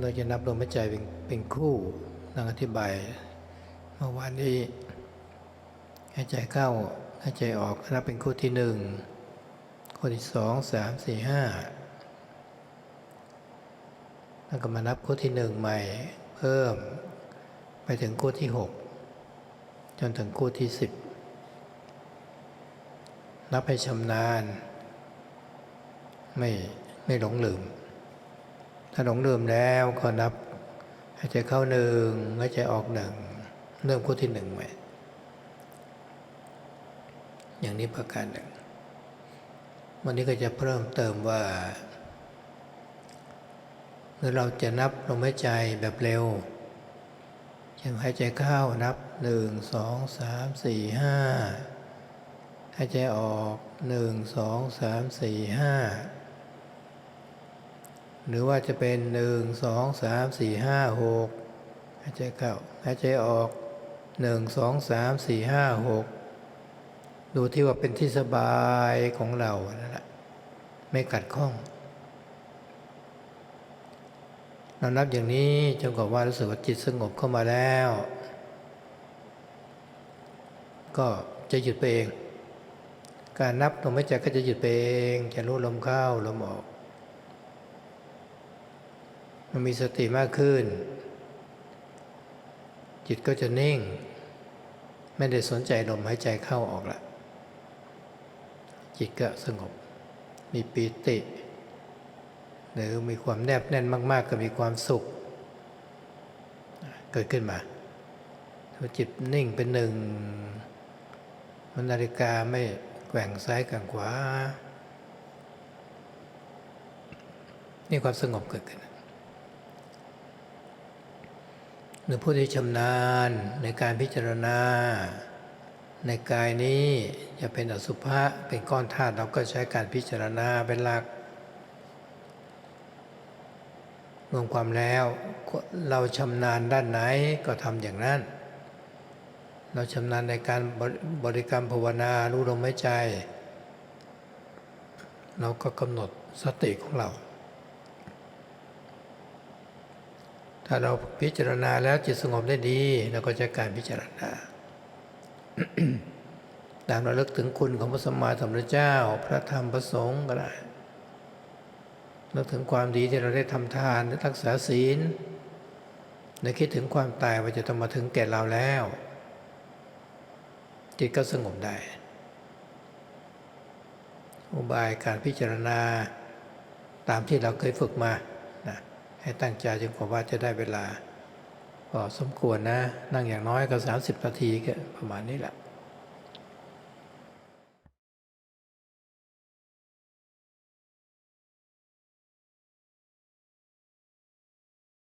เราจะนับลมหายใจเป็นเป็นคู่นังอธิบายเมื่อวานนี้หายใจเข้าหายใจออกนับเป็นคู่ที่หนึ่งคู่ที่สองสามสี่ห้าแล้วก็มานับคู่ที่หนึ่งใหม่เพิ่มไปถึงคู่ที่หกจนถึงคู่ที่สิบนับให้ชำนาญ ไม่ไม่หลงลืม ถ้าหลงลืมแล้วก็นับหายใจเข้าหนึ่งหายใจออกหนึ่งเริ่มคู่ที่หนึ่งใหม่อย่างนี้ประการหนึ่ง วันนี้ก็จะเพิ่มเติมว่าเมื่อเราจะนับลมหายใจแบบเร็วเช่นหายใจเข้านับหนึ่งสองสามสี่ห้าหายใจออกหนึ่งสองสามสี่ห้า หรือว่าจะเป็นหนึ่งสองสามสี่ห้าหกหายใจเข้าหายใจออกหนึ่งสองสามสี่ห้าหกดูที่ว่าเป็นที่สบายของเรานั่นแหละไม่กัดข้อง เรานับอย่างนี้จนกว่าว่ารู้สึกว่าจิตสงบเข้ามาแล้ว ก็จะหยุดไปเอง การนับลมหายใจก็จะหยุดไปเอง จะรู้ลมเข้าลมออก มันมีสติมากขึ้น จิตก็จะนิ่ง ไม่ได้สนใจลมหายใจเข้าออกละจิตก็สงบ มีปีติ หรือมีความแนบแน่นมาก ๆ ก็มีความสุข เกิดขึ้นมาถ้าจิตนิ่งเป็นหนึ่ง มันนาฬิกาไม่แกว่งซ้ายแกว่งขวานี่ความสงบเกิดขึ้น หรือผู้ที่ชำนาญในการพิจารณา ในกายนี้จะเป็นอสุภะเป็นก้อนธาตุเราก็ใช้การพิจารณาเป็นหลักรวมความแล้วเราชำนาญด้านไหนก็ทำอย่างนั้น เราชำนาญในการบริกรรมภาวนารู้ลมหายใจ เราก็กำหนดสติของเรา ถ้าเราพิจารณาแล้วจิตสงบได้ดีเราก็จะการพิจารณาตามระลึกถึงคุณของพระสัมมาสัมพุทธเจ้า พระธรรมพระสงฆ์ก็ได้นึกถึงความดีที่เราได้ทำทานได้รักษาศีลในคิดถึงความตายว่าจะต้องมาถึงแก่เราแล้ว จิตก็สงบได้ อุบายการพิจารณาตามที่เราเคยฝึกมา ให้ตั้งใจจนกว่าว่าจะได้เวลาก็สมควรนะ นั่งอย่างน้อยก็ 30 นาทีก็ประมาณนี้แหละ